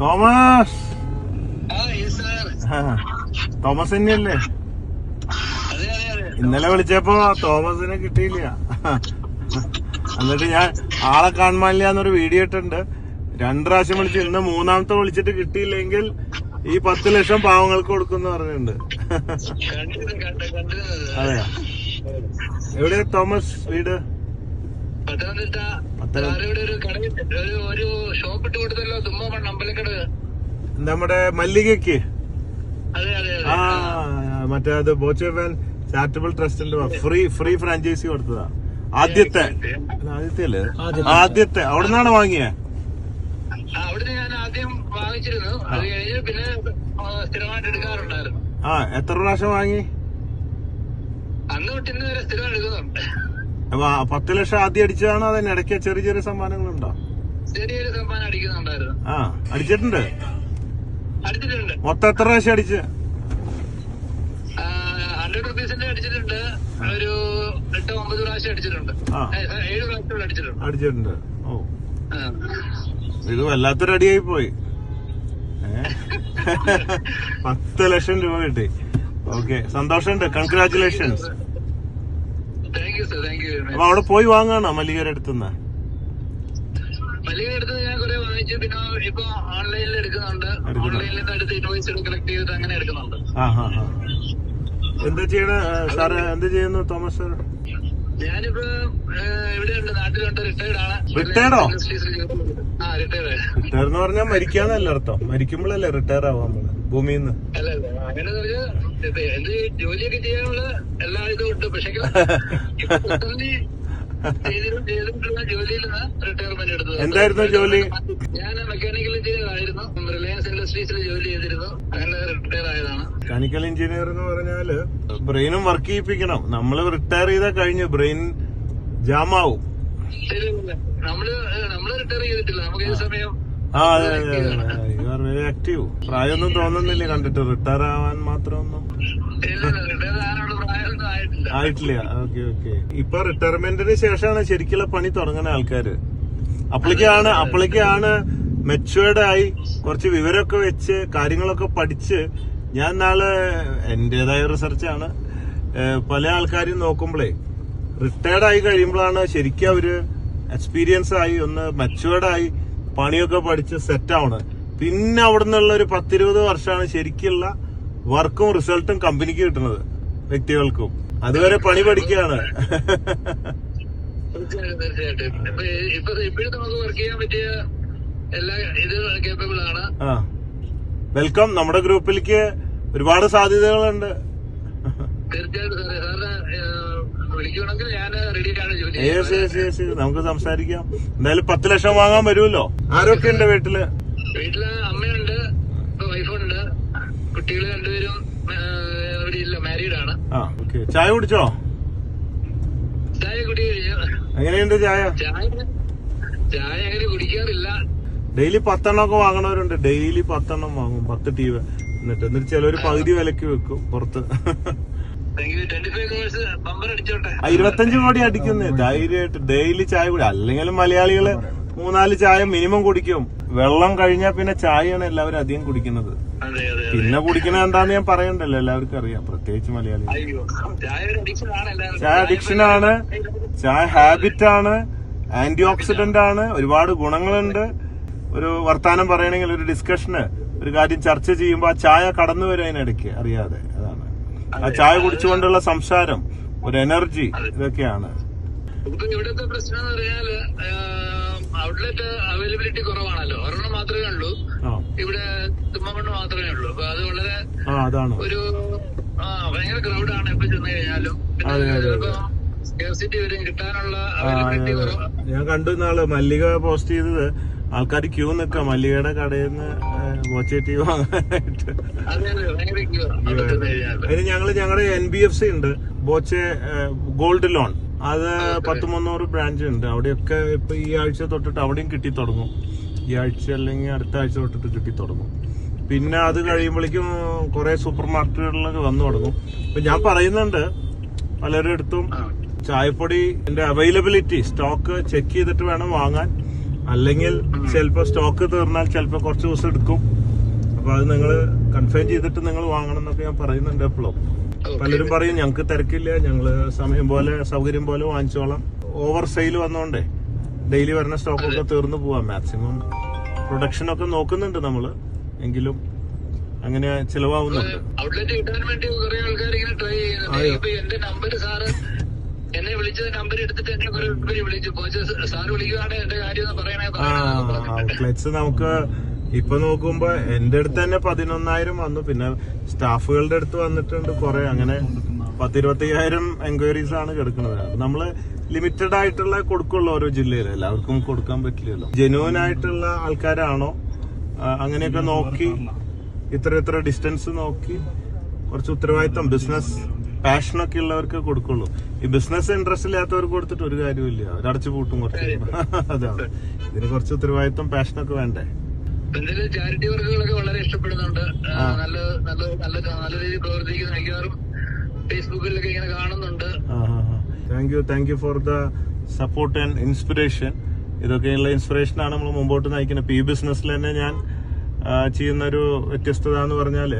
Thomas. Thomas തന്നെയല്ലേ. ഇന്നലെ വിളിച്ചപ്പോ തോമസിനെ കിട്ടിയില്ല. എന്നിട്ട് ഞാൻ ആളെ കാണാനില്ല എന്നൊരു വീഡിയോ ഇട്ടുണ്ട് രണ്ടു പ്രാവശ്യം വിളിച്ചു ഇന്ന് മൂന്നാമത്തെ വിളിച്ചിട്ട് കിട്ടിയില്ലെങ്കിൽ ഈ പത്ത് ലക്ഷം പാവങ്ങൾക്ക് കൊടുക്കുന്ന പറഞ്ഞിട്ടുണ്ട്. അതെയാ? എവിടെ തോമസ് വീട്? പത്തനംതിട്ട ഇവിടെ ഒരു കട ഒരു ഒരു ഷോപ്പ് ഇട്ട് കൊടുത്തല്ലോ തുമ്മ അമ്പലക്കടവ്. നമ്മുടെ മല്ലികയ്ക്ക്. അതെ അതെ ആ അതെ മറ്റേ അത് ബോച്ചേവൻ ചാരിറ്റബിൾ ട്രസ്റ്റിന്റെ ഫ്രീ ഫ്രീ ഫ്രാഞ്ചൈസി കൊടുത്തതാ. ആദ്യത്തെ. അല്ല, ആദ്യത്തെ അല്ലേ? ആദ്യത്തെ. അവിടെ നിന്നാണ് വാങ്ങിയേ? അവിടുന്ന് ഞാൻ ആദ്യം വാങ്ങിച്ചിരുന്നു. അത് കഴിഞ്ഞ് പിന്നെ സ്ഥിരമായിട്ട് എടുക്കാറുണ്ടായിരുന്നു. ആ എത്ര പ്രാവശ്യം വാങ്ങി? അന്ന് തൊട്ട് ഇന്ന് വരെ സ്ഥിരം എടുക്കുന്നുണ്ട്. അപ്പൊ പത്ത് ലക്ഷം ആദ്യം അടിച്ചതാണോ അതിന് ഇടയ്ക്ക് ചെറിയ ചെറിയ സമ്മാനങ്ങളുണ്ടോ? ചെറിയൊരു സമ്മാനം അടിക്കുന്നുണ്ടായിരുന്നു. ആ അടിച്ചിട്ടുണ്ട്? അടിച്ചിട്ടുണ്ട്. മൊത്തം എത്ര പ്രാവശ്യം അടിച്ച്? ഹൺഡ്രഡ് റുപ്പീസിന്റെ അടിച്ചിട്ടുണ്ട്. ഒരു എട്ട് ഒമ്പത് പ്രാവശ്യം അടിച്ചിട്ടുണ്ട്. ആ. ഏ, ഏഴ് പ്രാവശ്യം അടിച്ചിട്ടുണ്ട്. അടിച്ചിട്ടുണ്ട്. ഓ. ഇത് വല്ലാത്തൊരു അടിയായി പോയി? പത്ത് ലക്ഷം രൂപ കിട്ടി. ഓക്കെ. സന്തോഷമുണ്ട്. Congratulations thank you sir thank you very അപ്പൊ അവിടെ പോയി വാങ്ങാണോ മല്ലികയുടെ അടുത്തുനിന്ന്? ഞാൻ കുറെ വാങ്ങിച്ചു പിന്നെ ഇപ്പൊ ഓൺലൈനിൽ എടുക്കുന്നുണ്ട്. ഓൺലൈനിൽ നിന്ന് ഇൻവോയ്സ് കളക്ട് ചെയ്തിട്ട് അങ്ങനെ എടുക്കുന്നുണ്ട്. എന്താ ചെയ്യണ സാറ്? എന്താ ചെയ്യുന്നു തോമസ് സാർ ഞാനിപ്പോ നാട്ടിലുണ്ട്. റിട്ടയർഡ് ആണ്. റിട്ടയർഡ് റിട്ടയർ എന്ന് പറഞ്ഞാൽ മരിക്കാന്നല്ല അർത്ഥം. മരിക്കുമ്പോഴല്ലേ റിട്ടയർ ആവാൻ ഭൂമിന്ന് ഭൂമിയിൽ നിന്ന് അല്ല അല്ല അങ്ങനെ എന്ത് ജോലിയൊക്കെ ചെയ്യാനുള്ള എല്ലാ ഇതും ഉണ്ട് പക്ഷേ എന്തായിരുന്നു ജോലി? ഞാൻ മെക്കാനിക്കൽ എഞ്ചിനീയർ ആയിരുന്നു. റിലയൻസ് ഇൻഡസ്ട്രീസിൽ ജോലി ചെയ്തിരുന്നു. അങ്ങനെ റിട്ടയർ ആയതാണ്. മെക്കാനിക്കൽ എഞ്ചിനീയർ എന്ന് പറഞ്ഞാൽ ബ്രെയിനും വർക്ക് ചെയ്യിപ്പിക്കണം. നമ്മൾ റിട്ടയർ ചെയ്താൽ കഴിഞ്ഞു ബ്രെയിൻ ജാമാവും. നമ്മൾ നമ്മൾ റിട്ടയർ ചെയ്തിട്ടില്ല. നമുക്ക് ഈ സമയം ആ അതെ അതെ അതെ യു ആർ വെരി ആക്റ്റീവ് പ്രായമൊന്നും തോന്നുന്നില്ല കണ്ടിട്ട്? റിട്ടയർ ആവാൻ മാത്രമൊന്നും? ആയിട്ടില്ല. Okay okay. ഇപ്പൊ റിട്ടയർമെന്റിന് ശേഷമാണ് ശരിക്കുള്ള പണി തുടങ്ങുന്ന ആൾക്കാര്. അപ്പോഴേക്കാണ് അപ്പോഴേക്കാണ് മെച്ചുവേർഡ് ആയി കുറച്ച് വിവരമൊക്കെ വെച്ച് കാര്യങ്ങളൊക്കെ പഠിച്ച് ഞാൻ നാളെ എന്റേതായ റിസർച്ചാണ് പല ആൾക്കാരും നോക്കുമ്പോഴേ റിട്ടയർഡ് ആയി കഴിയുമ്പോഴാണ് ശരിക്കും അവർ എക്സ്പീരിയൻസ് ആയി ഒന്ന് മെച്ചുവേർഡ് ആയി പണിയൊക്കെ പഠിച്ച് സെറ്റ് ആവണത് പിന്നെ അവിടെ നിന്നുള്ള ഒരു പത്തിരുപത് വർഷമാണ് ശരിക്കുള്ള വർക്കും റിസൾട്ടും കമ്പനിക്ക് കിട്ടുന്നത് വ്യക്തികൾക്കും. അതുവരെ പണി പഠിക്കുകയാണ്. തീർച്ചയായിട്ടും തീർച്ചയായിട്ടും. ഇപ്പൊ ഇപ്പൊ ഇപ്പോഴും നമുക്ക് വർക്ക് ചെയ്യാൻ പറ്റിയ എല്ലാ ഇത് കേപ്പബിൾ ആണ്. വെൽക്കം നമ്മുടെ ഗ്രൂപ്പിലേക്ക് ഒരുപാട് സാധ്യതകളുണ്ട്. തീർച്ചയായിട്ടും സാറേ. സാറിന് ഞാൻ റെഡിയാണ് ജോലി യെസ് ചെയ്യാൻ. യെസ് യെസ് നമുക്ക് സംസാരിക്കാം. എന്തായാലും പത്ത് ലക്ഷം വാങ്ങാൻ വരുമല്ലോ? ആരൊക്കെ ഉണ്ട് വീട്ടിൽ? വീട്ടിൽ അമ്മയുണ്ട് വൈഫുണ്ട്. കുട്ടികൾ രണ്ടുപേരും ഏഹ്, ഇവിടെ ഇല്ല മാരീഡ് ആണ്. ആ ഓക്കെ. ചായ കുടിച്ചോ? ചായ കുടി എങ്ങനെയുണ്ട് ചായ? ചായ ചായ അങ്ങനെ കുടിക്കാറില്ല. ഡെയിലി പത്തെണ്ണം ഒക്കെ വാങ്ങണവരുണ്ട്. ഡെയിലി പത്തെണ്ണം വാങ്ങും. പത്ത് ടീ എന്നിട്ട് എന്നിട്ട് ചിലവര് പകുതി വിലക്ക് വെക്കും പുറത്ത്. ഇരുപത്തഞ്ച് കോടി അടിക്കുന്നേ. ധൈര്യമായിട്ട് ഡെയിലി ചായ കുടി. അല്ലെങ്കിലും മലയാളികൾ മൂന്നാൽ ചായ മിനിമം കുടിക്കും. വെള്ളം കഴിഞ്ഞാൽ പിന്നെ ചായയാണ് എല്ലാവരും അധികം കുടിക്കുന്നത്. പിന്നെ കുടിക്കുന്നത് എന്താന്ന് ഞാൻ പറയണ്ടല്ലോ എല്ലാവർക്കും അറിയാം. പ്രത്യേകിച്ച് മലയാളി ചായ അഡിക്ഷൻ ആണ് ചായ ഹാബിറ്റ് ആണ്. ആന്റി ഓക്സിഡന്റ് ആണ്. ഒരുപാട് ഗുണങ്ങളുണ്ട്. ഒരു വർത്താനം പറയണെങ്കിൽ ഒരു ഡിസ്കഷന് ഒരു കാര്യം ചർച്ച ചെയ്യുമ്പോൾ ആ ചായ കടന്നു വരും അതിനിടയ്ക്ക്. അറിയാതെ. ആ ചായ കുടിച്ചുകൊണ്ടുള്ള സംസാരം ഒരു എനർജി ഇതൊക്കെയാണ്. ഇപ്പൊ ഇവിടുത്തെ പ്രശ്നം എന്ന് പറഞ്ഞാൽ ഔട്ട്ലെറ്റ് അവൈലബിലിറ്റി കുറവാണല്ലോ. ഒരെണ്ണം മാത്രമേ ഉള്ളൂ. ഇവിടെ തുമ്മമണ്ണ് മാത്രമേ ഉള്ളൂ. അപ്പൊ അത് വളരെ ഒരു ഭയങ്കര ക്രൗഡാണ് ഇപ്പൊ ചെന്ന് കഴിഞ്ഞാലും. ഞാൻ കണ്ടു നാൾ മല്ലിക പോസ്റ്റ് ചെയ്തത്. ആൾക്കാർ ക്യൂ നിക്ക മല്ലികയുടെ കടയിൽ നിന്ന് ബോച്ചേറ്റി വാങ്ങാനായിട്ട് അതെ അതെ ഭയങ്കര queue ആ അവിടെ അതിന് ഞങ്ങൾ ഞങ്ങളുടെ എൻ ബി എഫ് സി ഉണ്ട്. Boche gold loan. അത് പത്ത് മുന്നൂറ് ബ്രാഞ്ച് ഉണ്ട്. അവിടെയൊക്കെ ഇപ്പൊ ഈ ആഴ്ച തൊട്ടിട്ട് അവിടെയും കിട്ടി തുടങ്ങും. ഈ ആഴ്ച അല്ലെങ്കിൽ അടുത്ത ആഴ്ച തൊട്ടിട്ട് കിട്ടി തുടങ്ങും. പിന്നെ അത് കഴിയുമ്പോഴേക്കും കുറെ സൂപ്പർ മാർക്കറ്റുകളിലൊക്കെ വന്നു തുടങ്ങും. ഇപ്പൊ ഞാൻ പറയുന്നുണ്ട് പലരുടെ അടുത്തും ചായപ്പൊടിന്റെ ചായപ്പൊടി അവൈലബിലിറ്റി സ്റ്റോക്ക് ചെക്ക് ചെയ്തിട്ട് വേണം വാങ്ങാൻ. അല്ലെങ്കിൽ ചിലപ്പോ സ്റ്റോക്ക് തീർന്നാൽ ചിലപ്പോ കുറച്ച് ദിവസം എടുക്കും. അപ്പൊ അത് നിങ്ങൾ കൺഫേം ചെയ്തിട്ട് നിങ്ങൾ വാങ്ങണം എന്നൊക്കെ ഞാൻ പറയുന്നുണ്ട് എപ്പോഴും പലരും പറയും ഞങ്ങൾക്ക് തിരക്കില്ല ഞങ്ങൾ സമയം പോലെ സൗകര്യം പോലെ വാങ്ങിച്ചോളാം. ഓവർ സെയിൽ വന്നോണ്ടേ ഡെയിലി വരുന്ന സ്റ്റോക്കൊക്കെ തീർന്നു പോവാം. മാക്സിമം പ്രൊഡക്ഷൻ ഒക്കെ നോക്കുന്നുണ്ട് നമ്മൾ. എങ്കിലും അങ്ങനെ ചിലവാകുന്നുണ്ട് ഔട്ട്ലെറ്റ് കിട്ടാൻ വേണ്ടി കുറെ ആൾക്കാർ ഇങ്ങനെ ട്രൈ ചെയ്യുന്നുണ്ട് എന്റെ നമ്പർ സാറ് എന്നെ വിളിച്ചത് നമ്പർ എടുത്തിട്ട് എന്നെ ഇവർ വിളിച്ചു. കോച്ച് സാറ് വിളിക്കുവാണ് എന്റെ കാര്യം പറയണേ ഔട്ട്ലെറ്റ്സ് നമുക്ക് ഇപ്പൊ നോക്കുമ്പോ എന്റെ അടുത്ത് തന്നെ പതിനൊന്നായിരം വന്നു. പിന്നെ സ്റ്റാഫുകളുടെ അടുത്ത് വന്നിട്ടുണ്ട് കുറെ. അങ്ങനെ പത്തിരുപത്തയ്യായിരം എൻക്വയറീസ് ആണ് കിടക്കുന്നത്. നമ്മൾ ലിമിറ്റഡ് ആയിട്ടുള്ള കൊടുക്കുള്ളൂ ഓരോ ജില്ലയിൽ എല്ലാവർക്കും കൊടുക്കാൻ പറ്റില്ലല്ലോ. ജെനുവൻ ആയിട്ടുള്ള ആൾക്കാരാണോ? അങ്ങനെയൊക്കെ നോക്കി. ഇത്ര ഇത്ര ഡിസ്റ്റൻസ് നോക്കി. കുറച്ച് ഉത്തരവാദിത്തം. ബിസിനസ് പാഷനൊക്കെ ഉള്ളവർക്ക് കൊടുക്കുള്ളൂ. ഈ ബിസിനസ് ഇൻട്രസ്റ്റ് ഇല്ലാത്തവർക്ക് കൊടുത്തിട്ട് ഒരു കാര്യമില്ല അവരടച്ചു പൂട്ടും കുറച്ച്. അതാണ്. ഇതിന് കുറച്ച് ഉത്തരവാദിത്വം പാഷനൊക്കെ വേണ്ടേ? ചാരിറ്റി വർക്കുകളൊക്കെ വളരെ ഇഷ്ടപ്പെടുന്നുണ്ട്. നല്ല നല്ല നല്ല നല്ല രീതിയിൽ പ്രവർത്തിക്കുന്ന മിക്കവാറും ഫേസ്ബുക്കിലൊക്കെ ഇങ്ങനെ കാണുന്നുണ്ട്. Thank you thank you for the support and inspiration ഇതൊക്കെയുള്ള inspiration ആണ് നമ്മൾ മുമ്പോട്ട് നയിക്കുന്നത്. ഇപ്പൊ ഈ ബിസിനസ്സിൽ തന്നെ ഞാൻ ചെയ്യുന്ന ഒരു വ്യത്യസ്തത എന്ന് പറഞ്ഞാൽ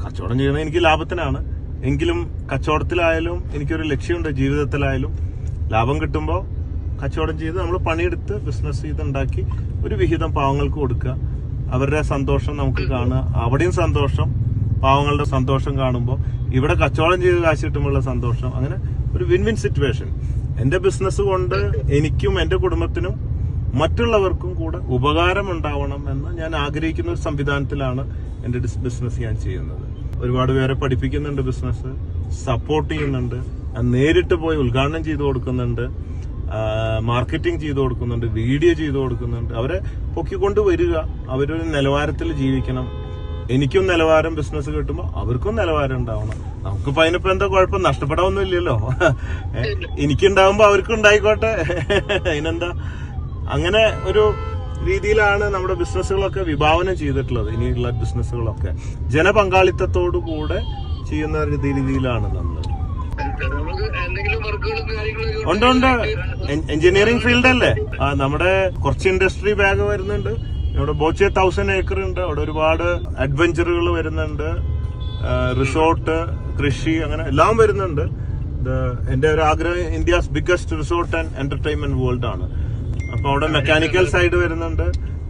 കച്ചവടം ചെയ്യുന്നത് എനിക്ക് ലാഭത്തിനാണ്. എങ്കിലും കച്ചവടത്തിലായാലും എനിക്കൊരു ലക്ഷ്യമുണ്ട് ജീവിതത്തിലായാലും ലാഭം കിട്ടുമ്പോൾ കച്ചവടം ചെയ്ത് നമ്മൾ പണിയെടുത്ത് ബിസിനസ് ചെയ്തുണ്ടാക്കി ഒരു വിഹിതം പാവങ്ങൾക്ക് കൊടുക്കുക. അവരുടെ സന്തോഷം നമുക്ക് കാണുക. അവിടെയും സന്തോഷം പാവങ്ങളുടെ സന്തോഷം കാണുമ്പോൾ ഇവിടെ കച്ചവടം ചെയ്ത് കാശ് കിട്ടുമ്പോഴുള്ള സന്തോഷം. അങ്ങനെ ഒരു വിൻ വിൻ സിറ്റുവേഷൻ എന്റെ ബിസിനസ് കൊണ്ട് എനിക്കും എന്റെ കുടുംബത്തിനും മറ്റുള്ളവർക്കും കൂടെ ഉപകാരം ഉണ്ടാവണം എന്ന് ഞാൻ ആഗ്രഹിക്കുന്ന ഒരു സംവിധാനത്തിലാണ് എന്റെ ബിസിനസ് ഞാൻ ചെയ്യുന്നത്. ഒരുപാട് പേരെ പഠിപ്പിക്കുന്നുണ്ട് ബിസിനസ് സപ്പോർട്ട് ചെയ്യുന്നുണ്ട്. നേരിട്ട് പോയി ഉദ്ഘാടനം ചെയ്തു കൊടുക്കുന്നുണ്ട്. മാർക്കറ്റിംഗ് ചെയ്തു കൊടുക്കുന്നുണ്ട്. വീഡിയോ ചെയ്തു കൊടുക്കുന്നുണ്ട്. അവരെ പൊക്കിക്കൊണ്ട് വരിക. അവരൊരു നിലവാരത്തിൽ ജീവിക്കണം. എനിക്കും നിലവാരം ബിസിനസ് കിട്ടുമ്പോൾ അവർക്കും നിലവാരം ഉണ്ടാവണം. നമുക്കിപ്പോ അതിനിപ്പോ എന്താ കുഴപ്പം? നഷ്ടപ്പെടാവൊന്നും ഇല്ലല്ലോ. എനിക്കുണ്ടാവുമ്പോൾ എനിക്കുണ്ടാവുമ്പോ അവർക്കും ഉണ്ടായിക്കോട്ടെ. അതിനെന്താ? അങ്ങനെ ഒരു രീതിയിലാണ് നമ്മുടെ ബിസിനസ്സുകളൊക്കെ വിഭാവനം ചെയ്തിട്ടുള്ളത്. ഇനിയുള്ള ബിസിനസ്സുകളൊക്കെ. ജനപങ്കാളിത്തത്തോടു കൂടെ ചെയ്യുന്ന രീതിയിലാണ് നമ്മൾ ഉണ്ട് ഉണ്ട്. എഞ്ചിനീയറിംഗ് ഫീൽഡ് അല്ലേ നമ്മുടെ കുറച്ച് ഇൻഡസ്ട്രി ബാഗ് വരുന്നുണ്ട്. ഇവിടെ ബോച്ചെ തൗസൻഡ് ഏക്കർ ഉണ്ട്. അവിടെ ഒരുപാട് അഡ്വഞ്ചറുകൾ വരുന്നുണ്ട്. റിസോർട്ട് കൃഷി അങ്ങനെ എല്ലാം വരുന്നുണ്ട്. എന്റെ ഒരു ആഗ്രഹം India's biggest resort and entertainment world ആണ്. അപ്പൊ അവിടെ മെക്കാനിക്കൽ സൈഡ് വരുന്നുണ്ട്.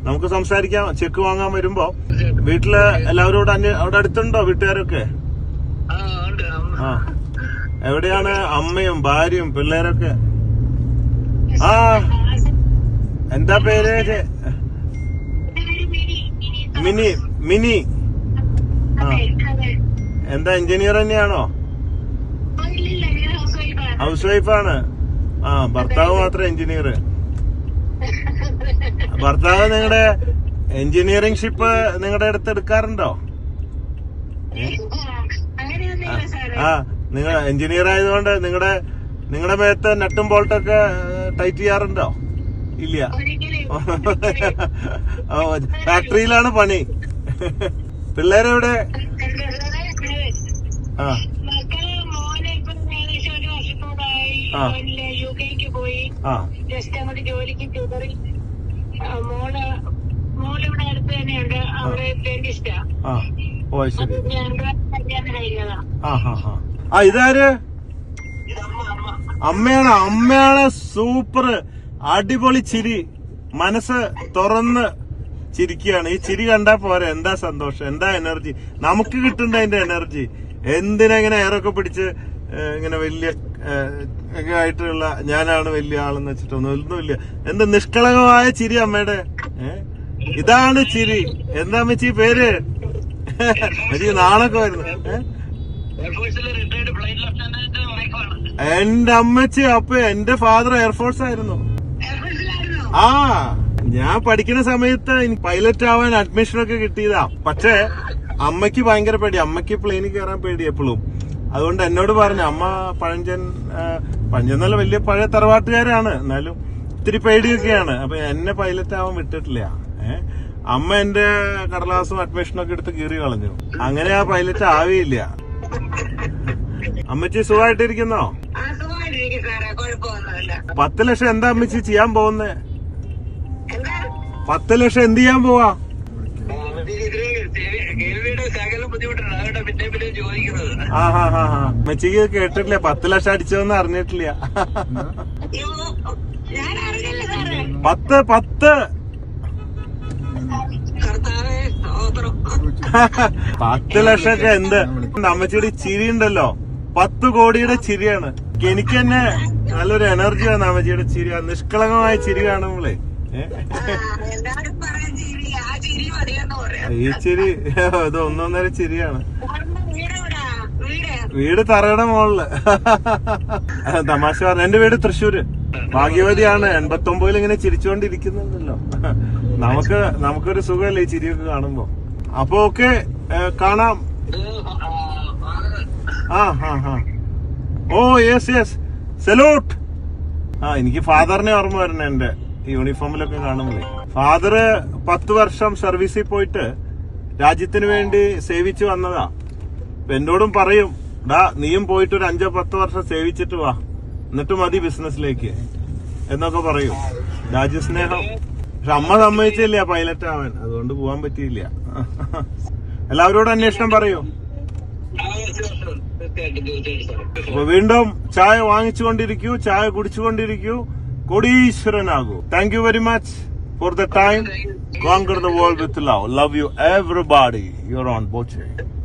നമുക്ക് സംസാരിക്കാം. ചെക്ക് വാങ്ങാൻ വരുമ്പോ വീട്ടിൽ എല്ലാവരോടും അവിടെ അടുത്തുണ്ടോ വീട്ടുകാരൊക്കെ? ആ എവിടെയാണ് അമ്മയും ഭാര്യയും പിള്ളേരൊക്കെ? ആ. എന്താ പേര്? മിനി മിനി. ആ. എന്താ എഞ്ചിനീയർ തന്നെയാണോ? ഹൗസ് വൈഫാണ്. ആ ഭർത്താവ് മാത്രം എഞ്ചിനീയർ. ഭർത്താവ് നിങ്ങളുടെ എഞ്ചിനീയറിംഗ് ഷിപ്പ് നിങ്ങളുടെ അടുത്ത് എടുക്കാറുണ്ടോ? ആ നിങ്ങൾ എഞ്ചിനീയർ ആയതുകൊണ്ട് നിങ്ങളുടെ നിങ്ങളുടെ മേത്ത് നട്ടും ബോൾട്ടൊക്കെ ടൈറ്റ് ചെയ്യാറുണ്ടോ? ഇല്ല. ഫാക്ടറിയിലാണ് പണി. പിള്ളേരെവിടെ? ആ. ആ. ആ. മോൾ അടുത്ത് തന്നെയുണ്ട് അവിടെ ഡെന്റിസ്റ്റാ ആ. ഓ അത് ശരി. ഞങ്ങളുടെ കല്യാണം കഴിഞ്ഞതാ. ആ ഹാ ഹാ. ആ ഇതാര്? അമ്മയാണ് അമ്മയാണ് സൂപ്പർ അടിപൊളി ചിരി. മനസ്സ് തുറന്ന് ചിരിക്കുകയാണ്. ഈ ചിരി കണ്ടാ പോരെ. എന്താ സന്തോഷം? എന്താ എനർജി? നമുക്ക് കിട്ടണ്ട അതിന്റെ എനർജി? എന്തിനെങ്ങനെ എയറൊക്കെ പിടിച്ച് ഇങ്ങനെ വലിയ ആയിട്ടുള്ള ഞാനാണ് വലിയ ആളെന്ന് വെച്ചിട്ടൊന്നും ഒന്നുമില്ല എന്ത് നിഷ്കളങ്കമായ ചിരി അമ്മയുടെ? ഇതാണ് ചിരി. എന്താ അമ്മച്ചി പേര്? എനിക്ക് നാളൊക്കെ വരുന്നു എന്റെ അമ്മച്ചി അപ്പൊ എന്റെ ഫാദർ എയർഫോഴ്സ് ആയിരുന്നു. ആ ഞാൻ പഠിക്കുന്ന സമയത്ത് പൈലറ്റ് ആവാൻ അഡ്മിഷൻ ഒക്കെ കിട്ടിയതാ. പക്ഷേ അമ്മയ്ക്ക് ഭയങ്കര പേടി. അമ്മയ്ക്ക് പ്ലെയിനിൽ കയറാൻ പേടി എപ്പോഴും. അതുകൊണ്ട് എന്നോട് പറഞ്ഞു അമ്മ പഴഞ്ചൻ പഴഞ്ചൻ നല്ല വലിയ പഴയ തറവാട്ടുകാരാണ്. എന്നാലും ഇത്തിരി പേടിയൊക്കെയാണ്. അപ്പൊ എന്നെ പൈലറ്റ് ആവാൻ വിട്ടിട്ടില്ല. ഏഹ് അമ്മ എന്റെ കടലാസും അഡ്മിഷനും ഒക്കെ എടുത്ത് കീറി കളഞ്ഞു. അങ്ങനെ ആ പൈലറ്റ് ആവിയില്ല. അമ്മച്ചി സുഖമായിട്ടിരിക്കുന്നോ? പത്ത് ലക്ഷം എന്താ അമ്മച്ചി ചെയ്യാൻ പോകുന്നേ? പത്ത് ലക്ഷം എന്ത് ചെയ്യാൻ പോവാ കേൾവിയുടെ ശകലം ബുദ്ധിമുട്ടുണ്ട് അതുകൊണ്ടാ പിന്നെ പിന്നെ ചോദിക്കുന്നത് ആ ഹാ ഹാ ഹാ. മെച്ചിക്ക് കേട്ടിട്ടില്ല. പത്ത് ലക്ഷം അടിച്ചതെന്ന് അറിഞ്ഞിട്ടില്ല. പത്ത് പത്ത്. പത്ത് ലക്ഷമൊക്കെ എന്ത് അമ്മച്ചിയുടെ ചിരി ഉണ്ടല്ലോ. പത്ത് കോടിയുടെ ചിരിയാണ്. എനിക്ക് തന്നെ നല്ലൊരു എനർജിയാണ് അമ്മച്ചിയുടെ ചിരി. നിഷ്കളങ്കമായ ചിരി കാണുമ്പോളേ ഈ ചിരി ഇത് ഒന്നൊന്നര ചിരിയാണ്. വീട് തറയുടെ മുകളിൽ തമാശ പറഞ്ഞു എന്റെ വീട് തൃശ്ശൂര്. ഭാഗ്യവതിയാണ്. എൺപത്തി ഒമ്പതിൽ ഇങ്ങനെ ചിരിച്ചുകൊണ്ടിരിക്കുന്നുണ്ടല്ലോ. നമുക്ക് നമുക്കൊരു സുഖമല്ലേ ഈ ചിരിയൊക്കെ കാണുമ്പോ? അപ്പൊ ഓക്കെ കാണാം. ആ, ഹാ ഹാ ഓ യെസ് യെസ്. സെലൂട്ട് ആ എനിക്ക് ഫാദറിനെ ഓർമ്മ വരണേ എന്റെ യൂണിഫോമിലൊക്കെ കാണുമ്പോഴേ ഫാദർ പത്ത് വർഷം സർവീസിൽ പോയിട്ട് രാജ്യത്തിന് വേണ്ടി സേവിച്ചു വന്നതാ. എന്നോടും പറയും ഡാ നീയും പോയിട്ട് ഒരു അഞ്ചോ പത്തോ വർഷം സേവിച്ചിട്ട് വാ. എന്നിട്ട് മതി ബിസിനസ്സിലേക്ക്. എന്നൊക്കെ പറയും. രാജ്യസ്നേഹം. പക്ഷെ അമ്മ സമ്മതിച്ചില്ല പൈലറ്റ് ആവാൻ അതുകൊണ്ട് പോവാൻ പറ്റിയില്ല. എല്ലാവരോടും അന്വേഷണം പറയൂ. അപ്പൊ വീണ്ടും ചായ വാങ്ങിച്ചുകൊണ്ടിരിക്കൂ ചായ കുടിച്ചുകൊണ്ടിരിക്കൂ. കോടീശ്വരനാകൂ. Thank you very much for the time conquer the world with love love you everybody your own Boche